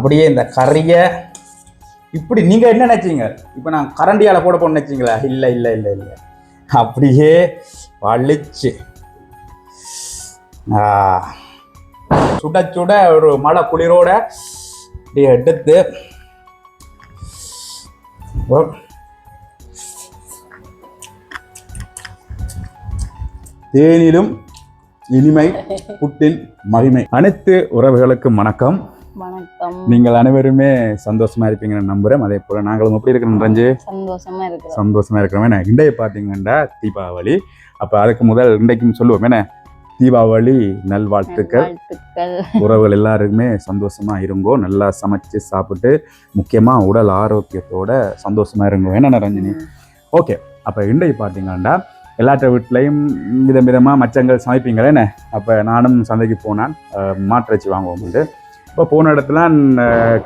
அப்படியே இந்த கறியை இப்படி நீங்கள் என்ன நினைச்சீங்க? இப்போ நான் கரண்டியால் போட போன நினச்சிங்களா? இல்லை இல்லை இல்லை இல்லை. அப்படியே வலிச்சு. சுட சுட ஒரு மழை குளிரோட அப்படியே எடுத்து தேனிலும் இனிமை புட்டின் மகிமை. அனைத்து உறவுகளுக்கும் வணக்கம். வணக்கம். நீங்கள் அனைவருமே சந்தோஷமா இருப்பீங்கன்னு நம்புறேன். அதே போல நாங்களும் எப்படி இருக்கிறோம் ரஞ்சு? சந்தோஷமா இருக்கிறோம். சந்தோஷமா இருக்கிறோம். என்ன இன்றைய பார்த்தீங்கன்னா தீபாவளி. அப்ப அதுக்கு முதல் இன்றைக்கும் சொல்லுவோம். என்ன தீபாவளி நல்வாழ்த்துக்கள். வாழ்த்துக்கள் உறவுகள் எல்லாருக்குமே சந்தோஷமா இருங்கோ. நல்லா சமைச்சு சாப்பிட்டு முக்கியமா உடல் ஆரோக்கியத்தோட சந்தோஷமா இருங்கோ. என்ன ரஞ்சினி ஓகே. அப்போ இன்றைக்கு பார்த்தீங்கன்னா எல்லாற்ற வீட்லேயும் விதம் விதமாக மச்சங்கள் சமைப்பீங்களே? என்ன? அப்போ நானும் சந்தைக்கு போனான் மாட்டிறைச்சி வாங்குவோம் இப்போ போன இடத்துல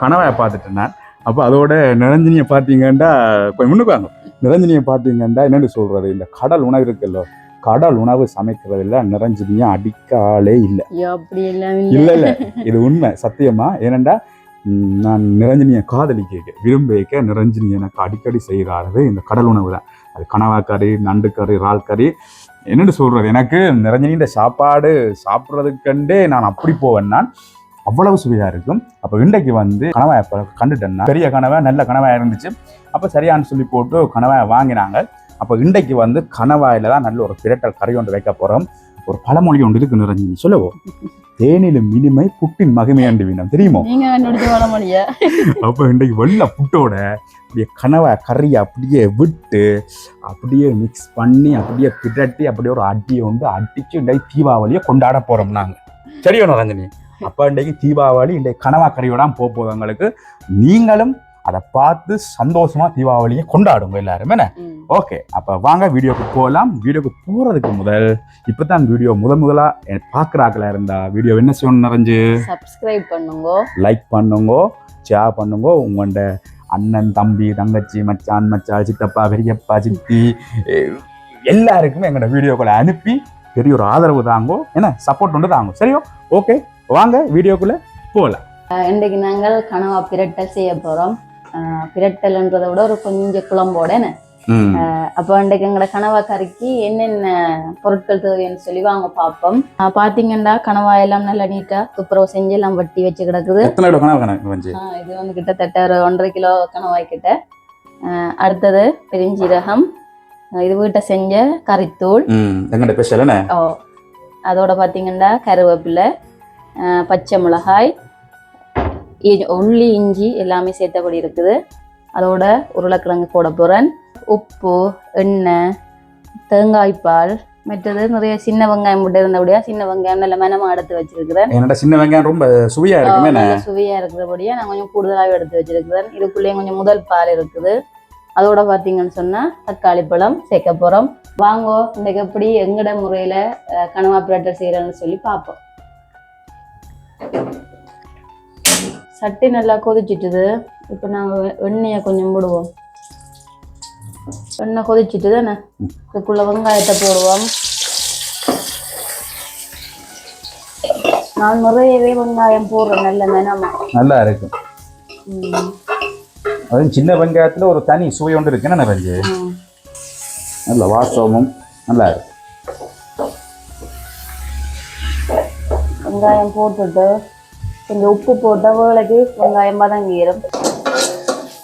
கனவை பார்த்துட்டேன் நான் அப்போ அதோட நிரஞ்சனியை பார்த்தீங்கன்னா கொஞ்சம் முன்னுக்கு வாங்க நிரஞ்சனியை பார்த்தீங்கன்னா என்னென்னு சொல்கிறது இந்த கடல் உணவு இருக்குல்ல கடல் உணவு சமைக்கிறதுல நிரஞ்சனியை அடிக்க ஆளே இல்லை இல்ல. இல்ல இல்ல. இது உண்மை சத்தியமா. ஏனண்டா நான் நிரஞ்சனியை காதலிக்க விரும்பிக்க நிரஞ்சனி எனக்கு அடிக்கடி செய்கிறாரு இந்த கடல் உணவு தான் அது கனவா கறி நண்டு கறி இறால் கறி. என்னன்னு சொல்றது? எனக்கு நிரஞ்சனியின் சாப்பாடு சாப்பிட்றதுக்கண்டே நான் அப்படி போவேன். நான் அவ்வளவு சுவையா இருக்கும். அப்போ இன்றைக்கு வந்து கனவா இப்போ கண்டுட்டேன்னா பெரிய கனவா நல்ல கனவா இருந்துச்சு. அப்போ சரியான்னு சொல்லி போட்டு கனவாயை வாங்கினாங்க. அப்போ இன்றைக்கு வந்து கனவாயில தான் நல்ல ஒரு பிரட்டல் கறி ஒன்று வைக்க போறோம். ஒரு பழமொழி ஒன்று இருக்கு நிரஞ்சனி சொல்லவோ? தேனிலும் இனிமை புட்டின் மகிமை அண்டு வீணம். தெரியுமோ? அப்போ இன்றைக்கு வெள்ளை புட்டோட அப்படியே கனவை கறியை அப்படியே விட்டு அப்படியே மிக்ஸ் பண்ணி அப்படியே பிரட்டி அப்படியே ஒரு அடியை வந்து அடிச்சு இன்றைக்கு தீபாவளியை கொண்டாட போறோம் நாங்க. சரியோ ரஞ்சனி அப்போ இன்றைக்கு தீபாவளி இன்றைக்கு கனவா கறியோட போக எங்களுக்கு. நீங்களும் அதை பார்த்து சந்தோஷமா தீபாவளியை கொண்டாடுங்க எல்லாரும் என்ன? ஓகே அப்போ வாங்க வீடியோக்கு போகலாம். வீடியோக்கு போகிறதுக்கு முதல் இப்போ தான் வீடியோ முதல் முதலாக பார்க்குறாக்களா இருந்தா வீடியோ என்ன செய்யணும் நிறைஞ்சு சப்ஸ்கிரைப் பண்ணுங்க. லைக் பண்ணுங்க ஷேர் பண்ணுங்க. உங்களோட அண்ணன் தம்பி தங்கச்சி மச்சான் மச்சான் சித்தப்பா பெரியப்பா சித்தி எல்லாருக்குமே எங்களோட வீடியோக்களை அனுப்பி பெரிய ஒரு ஆதரவு தாங்கோ என்ன சப்போர்ட் ஒன்று தாங்கோ. சரியோ? ஓகே வாங்க வீடியோக்குள்ள போகலாம் இன்றைக்கு நாங்கள் கனவா பிரட்டல் செய்ய போறோம். அஹ் பிரட்டல்ன்றதை விட ஒரு கொஞ்சம் குழம்போட என்ன? அப்போ இன்றைக்கு எங்களோட கனவா கறிக்கு என்னென்ன பொருட்கள் தேவைன்னு சொல்லி வாங்க பார்ப்போம். அஹ் பாத்தீங்கன்னா கனவா எல்லாம் நல்லா நீட்டா துப்புரவு செஞ்சு எல்லாம் வட்டி வச்சு கிடக்குது. இது வந்து கிட்டத்தட்ட ஒரு ஒன்றரை கிலோ கணவாய் கிட்ட அடுத்தது பெருஞ்சீரகம். இது வீட்டை செஞ்ச கறித்தூள். ஓ அதோட பார்த்தீங்கன்னா கருவேப்பிலை. பச்சை மிளகாய் உள்ளி இஞ்சி எல்லாமே சேர்த்தபடி இருக்குது. அதோட உருளைக்கிழங்கு போட போகிறேன் உப்பு எண்ணெய் தேங்காய்ப்பால் மற்றது நிறைய சின்ன வெங்காயம் போட்டு இருந்தபடியா சின்ன வெங்காயம் நல்ல மனமா எடுத்து வச்சிருக்கிறேன். என்னோட சின்ன வெங்காயம் ரொம்ப சுவையா இருக்குமே என்ன? நல்ல சுவையா இருக்கிறபடியா நான் கொஞ்சம் கூடுதலாக எடுத்து வச்சிருக்கிறேன். இதுக்குள்ளேயும் கொஞ்சம் முதல் பால் இருக்குது. அதோட பார்த்தீங்கன்னு சொன்னா தக்காளி பழம் சேர்க்க போறோம். வாங்கோ இன்றைக்கு எப்படி எங்கட முறையில கனவா பிரட்டல் செய்யறேன்னு சொல்லி பார்ப்போம். சட்டி நல்லா கொதிச்சிட்டுது. இப்போ நாங்கள் எண்ணெயை கொஞ்சம் விடுவோம் எண்ணெய் கொதிச்சிட்டு தானே இதுக்குள்ள வெங்காயத்தை போடுவோம். நான் நிறையவே வெங்காயம் போடுறேன் நல்ல மெனமா நல்லா இருக்கும் அதுவும் சின்ன வெங்காயத்துல ஒரு தனி சுவை ஒன்று இருக்கு. என்ன ரஞ்சு ம். நல்ல வாசமும் நல்லா இருக்கு. வெங்காயம் போட்டுட்டு கொஞ்சம் உப்பு போட்ட வேலைக்கு வெங்காயம் வதங்கிடும்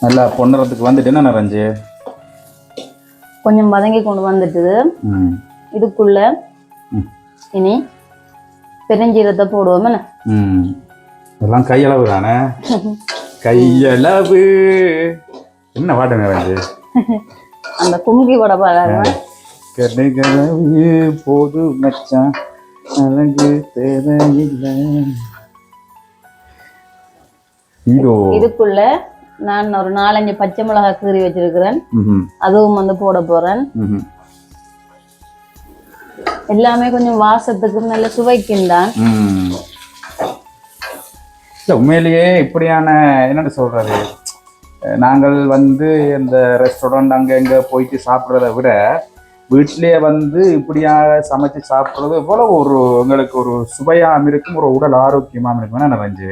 நல்லா பொன்னுறதுக்கு வந்துட்டு என்ன ரஞ்சு கொஞ்சம் வதங்கி கொண்டு வந்துட்டுது. இதுக்குள்ள. இனி பெருஞ்சீரத்தை போடுவோம் என்ன? ம். இதெல்லாம் கையளவு தானே? கையளவு. என்ன பாட்டு நிறைஞ்சு அந்த கும்கி வடை பாருங்க. போது மச்சான். அழகு தேவையில்லை. இதோ. இதுக்குள்ள நான் ஒரு நாலஞ்சு பச்சை மிளகாய் கீறி வச்சிருக்கிறேன். அதுவும் வந்து போட போறேன். எல்லாமே கொஞ்சம் வாசத்துக்கும் நல்ல சுவைக்கும் தான். உண்மையிலேயே இப்படியான என்னன்னு சொல்றது? நாங்கள் வந்து இந்த ரெஸ்டாரண்ட் அங்க இங்க போயிட்டு சாப்பிட்றத விட வீட்டிலேயே வந்து இப்படியாக சமைச்சு சாப்பிட்றது போல ஒரு உங்களுக்கு ஒரு சுவையாகவும் இருக்கும் ஒரு உடல் ஆரோக்கியமாகவும் இருக்கும். என்ன நிறைஞ்சு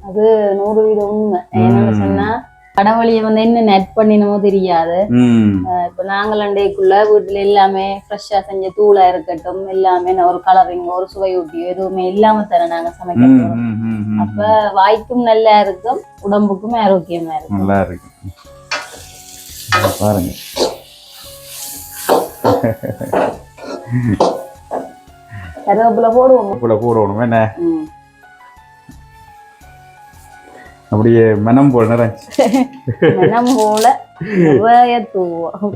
அது நூறு வீதம் உண்மை. என்னன்னு சொன்னா கடவுளிய வந்து என்ன நெட் பண்ணினமோ தெரியாது. இப்ப நாங்கள் அண்டைக்குள்ள வீட்டுல எல்லாமே ஃப்ரெஷ்ஷா செஞ்ச தூளா இருக்கட்டும் எல்லாமே ஒரு கலரிங் ஒரு சுவையூட்டியோ எதுவுமே இல்லாம தர நாங்க சமைக்க ம், போறோம். ம், ம், ம். அப்ப வாய்க்கும் நல்லா இருக்கும் உடம்புக்கும் ஆரோக்கியமா இருக்கும். நல்லா இருக்கு பாருங்க. கருவேப்பிலை போடுவோம். உப்புல போடணும் என்ன. அப்படியே மனம் போல் மனம் போல தூவோம்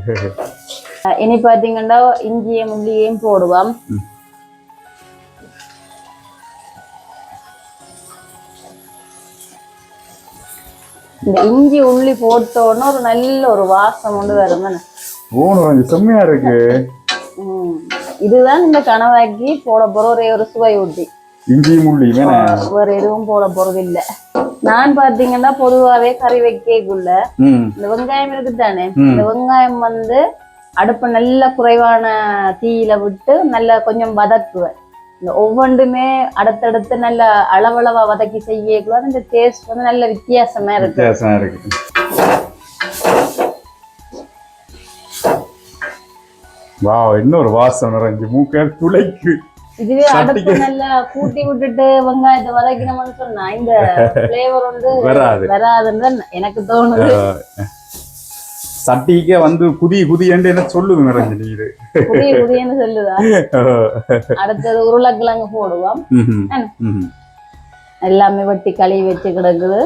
இனி பாத்தீங்கன்னா இஞ்சியும் உள்ளியும் போடுவோம். இந்த இஞ்சி உள்ளி போட்டோன்னா ஒரு நல்ல ஒரு வாசம் கொண்டு வரும் கொஞ்சம் செம்மையா இருக்கு. இதுதான் இந்த கணவாக்கி போட போற ஒரே ஒரு சுவை ஊட்டி. இஞ்சி முள்ளி வேணா வேற எதுவும் போட போறது இல்ல நான் பாத்தீங்கன்னா பொதுவாவே கறி வைக்கக்குள்ள இந்த வெங்காயம் இருக்குதானே. இந்த வெங்காயம் வந்து அடுப்பு நல்ல குறைவான தீயில விட்டு நல்ல கொஞ்சம் வதக்குவேன். இந்த ஒவ்வொன்றுமே அடுத்தடுத்து நல்ல அளவளவா வதக்கி செய்யக்குள்ள இந்த டேஸ்ட் வந்து நல்ல வித்தியாசமா இருக்கு. வா இன்னொரு வாசம் நிறைஞ்சு மூக்க துளைக்கு. இதுவே அடுப்பு நல்லா கூட்டி விட்டுட்டு வெங்காயத்தை வதக்கினோம்னு சொன்னா இந்த பிளேவர் வந்து வராது. வராதுன்னு எனக்கு தோணுது. சட்டிக்கே வந்து குதி குதி என்று என்ன சொல்லுது நிறைஞ்சு புதிய புதியன்னு சொல்லுதா? அடுத்தது உருளைக்கிழங்கு போடுவோம். எல்லாமே வெட்டி கழுவி வச்சு கிடக்குது.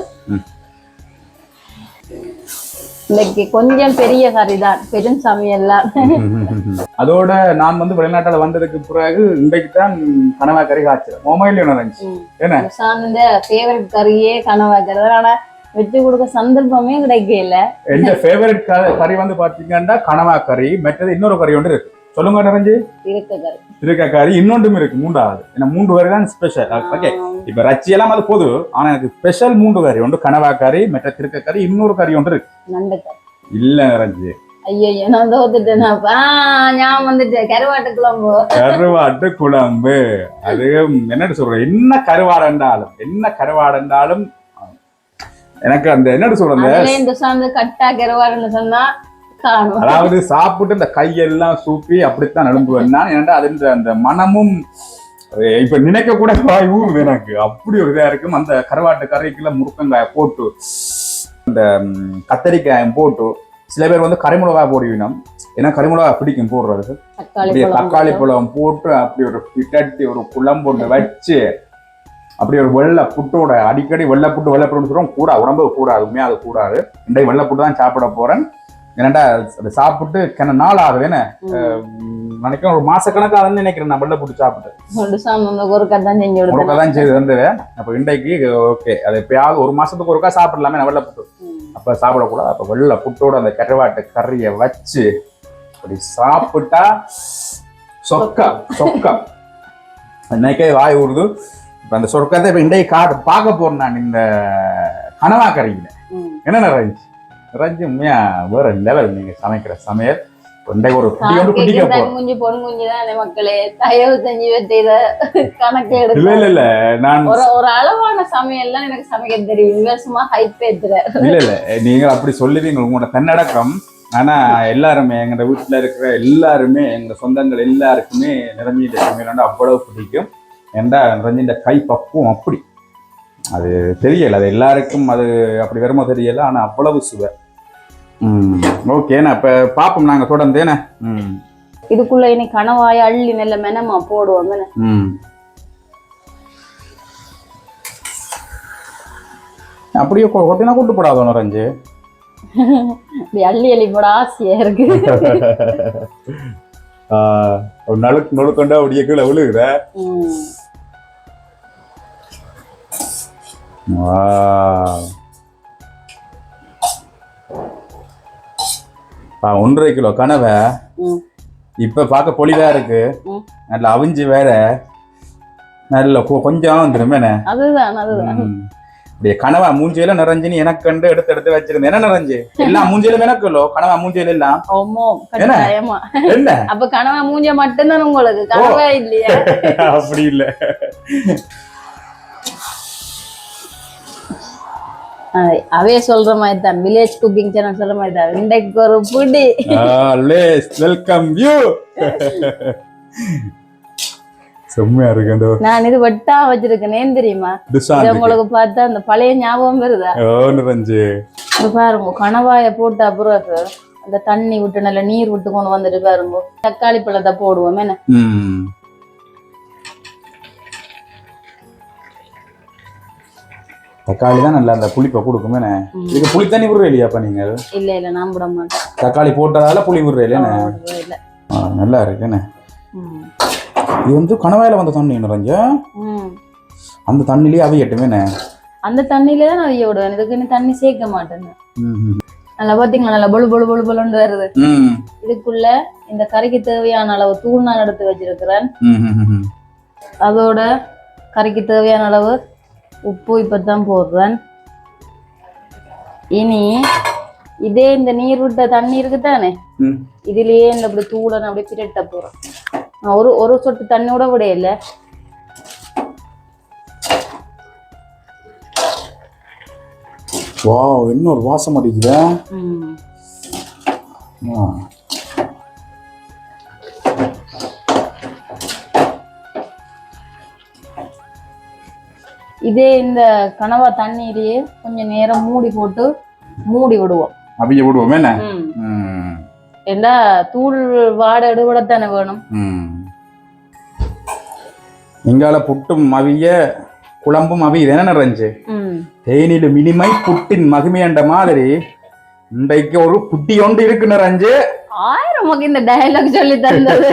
இன்னைக்கு கொஞ்சம் பெரிய கறி தான் பெரும் சமையல்லாம் அதோட நான் வந்து வெளிநாட்டுல வந்ததுக்கு பிறகு இன்றைக்கு தான் கனவா கறி காய்ச்சல். மொபைல் நிறைஞ்சு என்ன? சாந்த ஃபேவரட் கறியே கனவாக்குறது ஆனா வச்சு கொடுக்க சந்தர்ப்பமே கிடைக்கல. எந்த ஃபேவரட் கறி வந்து பாத்தீங்கன்னா கனவா கறி மற்றது இன்னொரு கறி ஒன்று இருக்கு. சொல்லுங்க நிறைஞ்சு இருக்க கறி. இருக்க கறி. இன்னொன்றும் இருக்கு மூன்றாவது. ஏன்னா மூன்று கறி தான் ஸ்பெஷல் ஓகே இப்ப ரச்சி எல்லாம் அது பொது. ஆனா எனக்கு ஸ்பெஷல் மூன்று கறி. ஒன்று கனவா கறி மற்ற திருக்க கறி இன்னொரு கறி ஒன்று இருக்கு. நண்டு இல்ல நிறைஞ்சு ஐயோ நான் தோத்துட்டேன் ஆ ஞாபகம் வந்துட்டேன் கருவாட்டு குழம்பு. கருவாட்டு குழம்பு. அது என்னட்டு சொல்றேன் என்ன கருவாடண்டாலும் என்ன கருவாடண்டாலும் எனக்கு அந்த என்னட்டு அதுல இந்த சார்ந்து கட்டா கருவாடுன்னு சொன்னா அதாவது சாப்பிட்டு இந்த கையெல்லாம் சூப்பி அப்படித்தான் நடும்புவேன்னா ஏன்டா அது அந்த மனமும் இப்ப நினைக்க கூட வாய் ஊறுது எனக்கு. அப்படி ஒரு இதா இருக்கும். அந்த கருவாட்டு கறிக்குள்ள முருக்கங்காய போட்டு அந்த கத்தரிக்காயம் போட்டு சில பேர் வந்து கரிமிளகா போடுவினம் ஏன்னா கரிமிளகா பிடிக்கும் தக்காளி அப்படியே தக்காளி பழம் போட்டு அப்படி ஒரு பிட்டட்டி ஒரு குழம்பு ஒன்று வச்சு அப்படி ஒரு வெள்ளை புட்டோட அடிக்கடி வெள்ளை புட்டு வெள்ளை புட்டுன்னு சொல்றோம். கூட உடம்பு கூடாது உண்மையா அது கூடாது. இன்றைக்கு வெள்ளை புட்டு தான் சாப்பிட போறேன். ஏன்னாண்டா அதை சாப்பிட்டு கிண நாள் ஆகுது என்ன ம். நினைக்கிறேன் ஒரு மாசக்கணக்காக நினைக்கிறேன் நான் வெள்ளை புட்டு சாப்பிட்டு. ஒருக்கா தான் செஞ்சு ஒருக்கா தான் செய்து வந்தது அப்போ இன்றைக்கு ஓகே அது எப்பயாவது ஒரு மாசத்துக்கு ஒருக்கா சாப்பிடலாமே நான் வெள்ளை புட்டு. அப்ப சாப்பிடக்கூடாது. அப்ப வெள்ளை புட்டோட அந்த கருவாட்டு கறியை வச்சு அப்படி சாப்பிட்டா சொக்கா சொக்கா. இன்னைக்கே வாய் ஊறுது. இப்ப அந்த சொர்க்கத்தை இப்ப இன்றைக்கு காட்டு பார்க்க போறேன் நான் இந்த கனவா கறியில. என்ன ரஞ்சி ரஞ்சி உண்மையா வேற லெவல் நீங்க சமைக்கிற சமையல். இன்றைக்கு ஒரு குட்டி ஒன்று குடிக்க போறோம் குஞ்சு பொன் குஞ்சு தானே மக்களே? தயவு செஞ்சு இத கணக்கு இல்ல எடுக்க இல்ல இல்ல நான் ஒரு ஒரு அளவான சமையல்லாம் எனக்கு சமைக்க தெரியும். இவன் சும்மா ஹைப் ஏத்துற இல்ல இல்ல நீங்க அப்படி சொல்லுவீங்க. உங்களோட தன்னடக்கம். ஆனா எல்லாருமே எங்க வீட்டுல இருக்கிற எல்லாருமே எங்க சொந்தங்கள் எல்லாருக்குமே நிரஞ்சிட்ட சமையல் அவ்வளவு பிடிக்கும். ஏன்டா நிரஞ்சின்ற கை பக்குவம் அப்படி. அது தெரியல அது எல்லாருக்கும் அது அப்படி வருமோ தெரியல ஆனா அவ்வளவு சுவை. ம் ஓகே நான் இப்ப பாப்போம் நாங்க தொடர்ந்து என்ன? ம். இதுக்குள்ள இனி கணவாய அள்ளி நல்ல மெனமா? ம். அப்படியே கொத்தினா கூட்டு போடாதோ நுரஞ்சு? இப்படி அள்ளி அள்ளி போட ஆசையா இருக்கு. நழுக்கு நொழுக்கொண்டா அப்படியே கீழே விழுகுத. ஒன்றரை கிலோ கனவை. இப்ப பார்க்க பொலிவா இருக்கு. நல்ல அவிஞ்சு வேற. நல்ல கொஞ்சம் அப்படியே கனவா மூஞ்சியில நிறைஞ்சுன்னு எனக்கு கண்டு எடுத்து எடுத்து வச்சிருந்தேன். என்ன நிறைஞ்சு? எல்லாம் மூஞ்சியில எனக்கு இல்லோ? கனவா மூஞ்சியில எல்லாம்? என்ன? அப்ப கனவா மூஞ்ச மட்டும்தான் உங்களுக்கு. கனவா இல்லையா. அப்படி இல்ல. அவே சொல்ற மாதிரி தான் வில்லேஜ் குக்கிங் சேனல் சொல்ற மாதிரி தான் இன்றைக்கு ஒரு புடி. வெல்கம் யூ செம்மையா இருக்கு அந்த நான் இது வட்டா வச்சிருக்கேன் ஏன் தெரியுமா உங்களுக்கு பார்த்தா அந்த பழைய ஞாபகம் வருதா? ஓ பாருங்க கணவாய போட்ட பிறகு அந்த தண்ணி விட்டு நல்ல நீர் விட்டு கொண்டு வந்துட்டு பாருங்க. தக்காளி பழத்தை போடுவோம் என்ன? தக்காளி தான் நல்லா அந்த புளிப்பை கொடுக்குமே இதுக்கு புளி தண்ணி விடுற இல்லையாப்பா நீங்க? இல்ல இல்ல நான் விட மாட்டேன். தக்காளி போட்டதால புளி விடுற இல்லையா. நல்லா இருக்குண்ணே. இது வந்து கணவாயில வந்த தண்ணி நிறைஞ்ச. அந்த தண்ணிலேயே அவையட்டுமேண்ணே அந்த தண்ணியில தான் நான் விடுவேன். இதுக்கு தண்ணி சேர்க்க மாட்டேன் நல்லா பாத்தீங்களா? நல்லா பொழு பொழு பொழு பொழுன்னு வருது. இதுக்குள்ள இந்த கறிக்கு தேவையான அளவு தூள் நான் எடுத்து வச்சிருக்கிறேன். அதோட கறிக்கு தேவையான அளவு உப்பு இப்பதான் போடுறேன். இனி இதே இந்த நீர் விட்ட தண்ணி இருக்குதானே? இதுலயே இந்த அப்படி தூளை அப்படியே பிரட்ட போறேன் ஒரு ஒரு சொட்டு தண்ணியோட விட இல்லை வாவ் இன்னொரு வாசம் அடிக்குதா. இதே இந்த கனவா தண்ணியிலேயே கொஞ்சம் நேரம் மூடி போட்டு மூடி விடுவோம். அவிய விடுவோமே. என்ன? ஏண்டா தூள் வாடை எடுபடத்தானே வேணும். இங்கால புட்டும் அவிய குழம்பும் அவிய என்ன நிறைஞ்சு? தேனில மினிமை புட்டின் மகிமையண்ட மாதிரி இன்றைக்கு ஒரு புட்டி ஒன்று இருக்கு நிறைஞ்சு. ஆயிரம் இந்த டயலாக் சொல்லி தந்தது.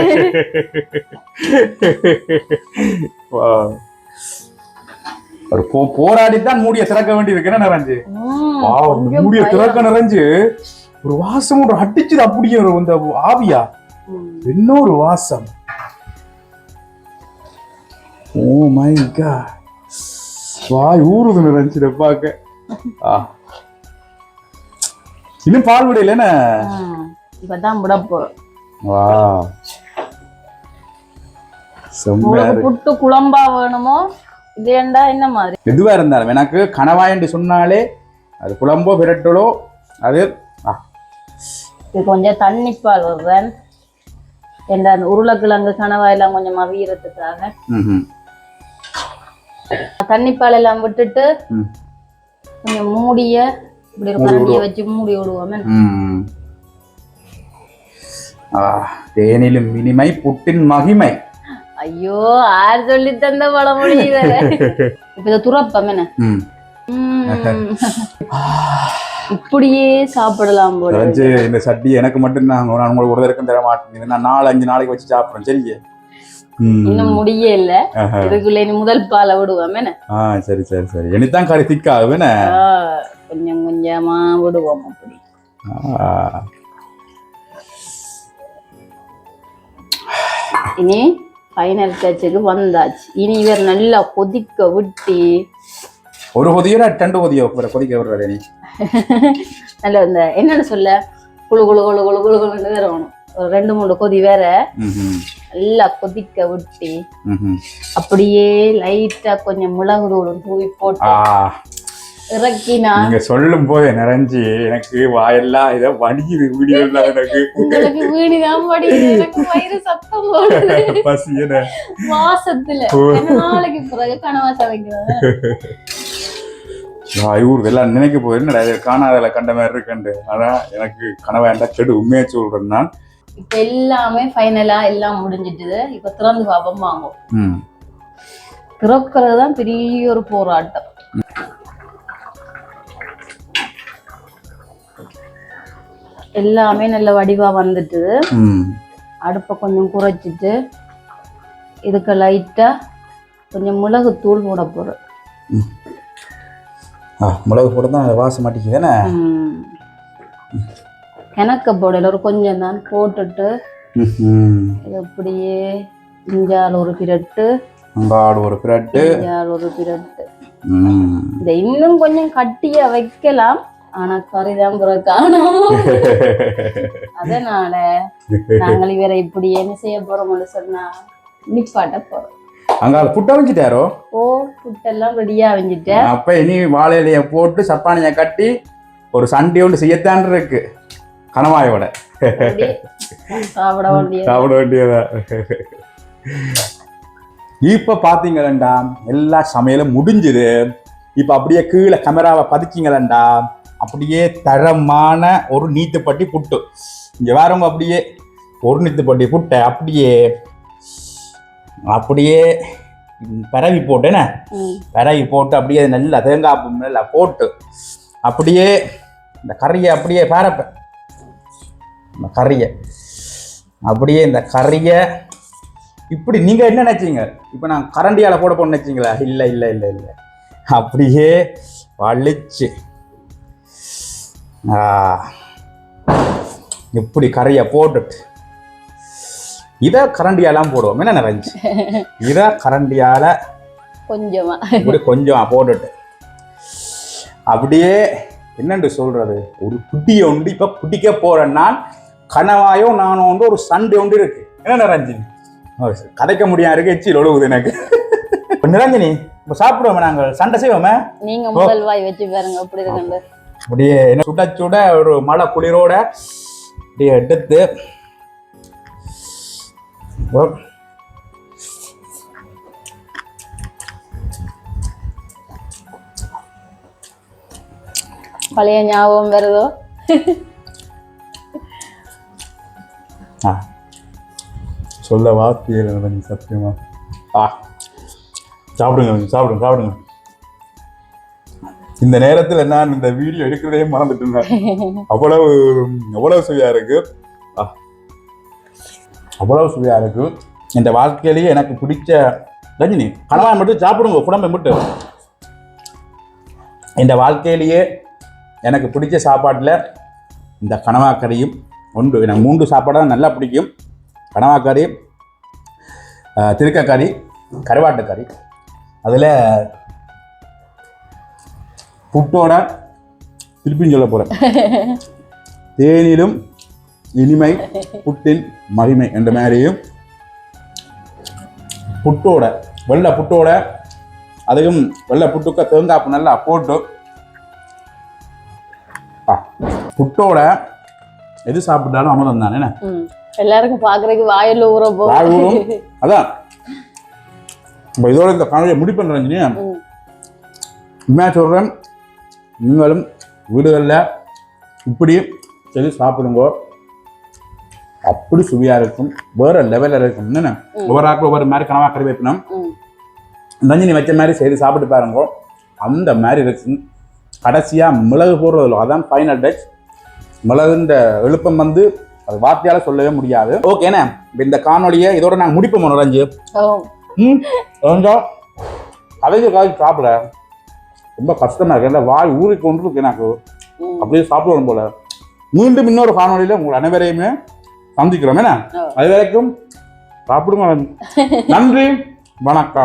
ஒரு போ போராடித்தான் மூடிய திறக்க வேண்டி இருக்கு என்ன நிறைஞ்சு மூடிய. திறக்க நிறைஞ்சு ஒரு வாசம் ஒரு அடிச்சுது அப்படியே ஒரு இந்த ஆவியா. இன்னொரு வாசம். ஓ மை காட் வாய் ஊறுது நிறைஞ்சிட பார்க்க. இன்னும் பால் விடையில என்ன. இப்பதான் விட போறோம் வா. புட்டு குழம்பா வேணுமோ? இல்லையண்டா என்ன மாதிரி? எதுவா இருந்தாலும் எனக்கு கனவாய் என்று சொன்னாலே அது குழம்போ விரட்டலோ அது இது கொஞ்சம் தண்ணி பால் விடுறேன் ஏண்டா அந்த உருளைக்கிழங்கு கணவாயெல்லாம் கொஞ்சம் அவியறதுக்காக ம்ஹும். தண்ணி பால் எல்லாம் விட்டுட்டு. கொஞ்சம் மூடிய இப்படி ஒரு கரண்டியை வச்சு மூடி விடுவோமே. தேனிலும் இனிமை புட்டின் மகிமை. ஐயோ ஆர் சொல்லி தந்த பழமொழி வேற. இப்ப இதை துறப்பம் என்ன. இப்படியே சாப்பிடலாம் போல தெரிஞ்சு இந்த சட்டி எனக்கு மட்டும் தான் நான் உங்களுக்கு ஒரு தடவைக்கும் தர மாட்டேன். நான் நாலு அஞ்சு நாளைக்கு வச்சு சாப்பிட்றேன் ம். இன்னும் முடியே இல்ல. இதுக்குள்ள இனி முதல் பாலை விடுவோம் என்ன? ஆ சரி சரி சரி. எனத்தான் கறி திக்காகுவேன ஆ, கொஞ்சம் கொஞ்சமா விடுவோம் அப்படி. இனி ஃபைனல் டச்சுக்கு வந்தாச்சு. இனி இவர் நல்லா கொதிக்க விட்டு. ஒரு கொதியோ ரெண்டு கொதியோ? கொதிக்க விடுறாரு நீ? நல்ல இந்த என்னன்னு சொல்ல? குளு குளு குளு குளு குளு குளுன்னு வரணும் ஒரு ரெண்டு மூணு கொதி வேற. நல்லா கொதிக்க விட்டு. அப்படியே லைட்டா கொஞ்சம் மிளகு தூவி போட்டு. இறக்கினா நீங்க சொல்லும் போது நிறைஞ்சு எனக்கு வாயெல்லாம் இதை வடிக்குது வீடியோ எனக்கு. உங்களுக்கு வீடுதான் படிக்குது எனக்கு வயிறு சத்தம் போடுது. பசி என்ன மாசத்துல. என்ன நாளைக்கு பிறகு கனவா சமைக்கிறேன் இவரு எல்லாம் நினைக்க போது என்னடா இது காணாதல கண்ட மாதிரி இருக்குண்டு. அதான் எனக்கு கனவேண்டா கெடு உண்மையா சொல்றேன் நான். இப்ப எல்லாமே ஃபைனலா எல்லாம் முடிஞ்சிட்டுது. இப்ப திறந்து பாப்போம் வாங்கும் திறக்கிறது தான் பெரிய ஒரு போராட்டம். எல்லாமே நல்ல வடிவா வந்துட்டு அடுப்பை கொஞ்சம் குறைச்சிட்டு இதுக்கு லைட்டா கொஞ்சம் மிளகு தூள் போட போறேன். ஆ மிளகு போட தான் வாசம் மாட்டிக்குது என்ன ம். கிணக்க போடல ஒரு கொஞ்சம் தான் போட்டுட்டு. இது அப்படியே இஞ்சால் ஒரு பிரட்டு அங்காடு ஒரு பிரெட்டு. இஞ்சால் ஒரு பிரட்டு. இதை இன்னும் கொஞ்சம் கட்டியா வைக்கலாம். ஆனா கறிதான் பிறகு காணும் அதனால நாங்கள் இவரை இப்படி என்ன செய்ய போறோம்னு சொன்னா நிப்பாட்ட போறோம். அங்கால புட்ட வச்சுட்டாரோ ஓ புட்டெல்லாம் ரெடியா வெஞ்சிட்டேன் அப்ப இனி வாழை இலைய போட்டு சப்பானிய கட்டி ஒரு சண்டை ஒன்று செய்யத்தான் இருக்கு. கணவாயோட. சாப்பிட வேண்டியது. சாப்பிட வேண்டியதா? இப்ப பாத்தீங்களா எல்லா சமையலும் முடிஞ்சுது. இப்ப அப்படியே கீழே கேமராவை பதிச்சிங்களா அப்படியே தரமான ஒரு நீத்துப்பட்டி புட்டு. இங்க வேறவங்க அப்படியே ஒரு நீத்துப்பட்டி புட்டை அப்படியே அப்படியே பரவி போட்டேனே. பரவி போட்டு அப்படியே நல்லா தேங்காய் நல்லா போட்டு அப்படியே இந்த கறியை அப்படியே பரப்பேன் இந்த கறியை. அப்படியே இந்த கறியை இப்படி நீங்க என்ன நினைச்சீங்க? இப்போ நான் கரண்டியால போட போன நினைச்சீங்களா? இல்லை இல்லை இல்லை இல்லை. அப்படியே வலிச்சு. இப்படி கறியை போட்டுட்டு? இதை கரண்டியாலாம் போடுவோம். என்ன நிறைஞ்சு இதை கரண்டியால கொஞ்சமா. இப்படி கொஞ்சம் போட்டுட்டு. அப்படியே என்னன்னு சொல்றது? ஒரு குட்டியை உண்டு இப்ப பிடிக்க போறேன்னா கனவாயோ நானும் வந்து ஒரு சண்டை உண்டு இருக்கு. என்ன ரஞ்சினி ஓ, சரி. கதைக்க முடியாது இருக்கு எச்சில் ஒழுகுது எனக்கு. இப்ப நிரஞ்சனி இப்ப சாப்பிடுவோமே நாங்கள்? சண்டை செய்வோமே? நீங்க முதல் வாய் வச்சு பாருங்க எப்படி இருக்குண்டு அப்படியே என்ன சுட சுட ஒரு மழை குளிரோட அப்படியே எடுத்து. பழைய ஞாபகம் வருதோ? சொல்ல வார்த்தையே இல்லை ரஞ்சி சத்தியமா? ஆ. சாப்பிடுங்க சாப்பிடுங்க சாப்பிடுங்க. இந்த நேரத்தில் நான் இந்த வீடியோ எடுக்கிறதே மறந்துட்டேன் அவ்வளவு அவ்வளவு சுவையா இருக்கு. அவ்வளவு சுவையா இருக்கு. இந்த வாழ்க்கையிலேயே எனக்கு பிடிச்ச ரஜினி கணவாய் மட்டும் சாப்பிடுங்க குடம்பை மட்டும். இந்த வாழ்க்கையிலேயே எனக்கு பிடிச்ச சாப்பாட்டில் இந்த கனவாக்கறியும் ஒன்று எனக்கு மூன்று சாப்பாடாக நல்லா பிடிக்கும். கனவா ஆஹ், திருக்கக்கறி கருவாட்டுக்கறி. அதில் புட்டோட திருப்பியும் சொல்ல போகிறேன் தேனிலும் இனிமை புட்டின் மகிமை என்ற மாதிரியும் புட்டோட வெள்ளை புட்டோட அதையும் வெள்ளை புட்டுக்க தேங்காய் பூ நல்லா போட்டு ஆ, புட்டோட எது சாப்பிட்டாலும் அமதம் தானே என்ன? எல்லாருக்கும் பாக்குறதுக்கு வாயில ஊற போ வாய் ஊறும். அதான் இப்போ இதோட இந்த காணொலியை முடிப்பேன் ரஞ்சினி. உண்மையாக சொல்கிறேன் நீங்களும் வீடுகளில் இப்படி சரி சாப்பிடுங்க. அப்படி சுவையாக இருக்கும். வேற லெவலில் இருக்கும். என்ன ஒவ்வொரு ஒவ்வொரு மாதிரி கனவா கறி வைக்கணும். ம். ரஞ்சினி வச்ச மாதிரி செய்து சாப்பிட்டு பாருங்க. அந்த மாதிரி இருக்கும் கடைசியாக மிளகு போடுறதில்ல அதான் ஃபைனல் டச் மிளகுன்ற எழுப்பம் வந்து அது வார்த்தையால் சொல்லவே முடியாது. ஓகேண்ணே இந்த காணொலியை இதோட நாங்கள் முடிப்போம் ம்? கொஞ்சம் கலைஞ்ச காய் சாப்பிட? ரொம்ப கஷ்டமா இருக்கு. இல்லை வாய் ஊறி கொண்டு இருக்கு எனக்கு. அப்படியே சாப்பிடணும் போல. மீண்டும் இன்னொரு காணொலியில் உங்கள் அனைவரையுமே சந்திக்கிறோம். என்ன. அது வரைக்கும் சாப்பிடுங்க. நன்றி. வணக்கம்.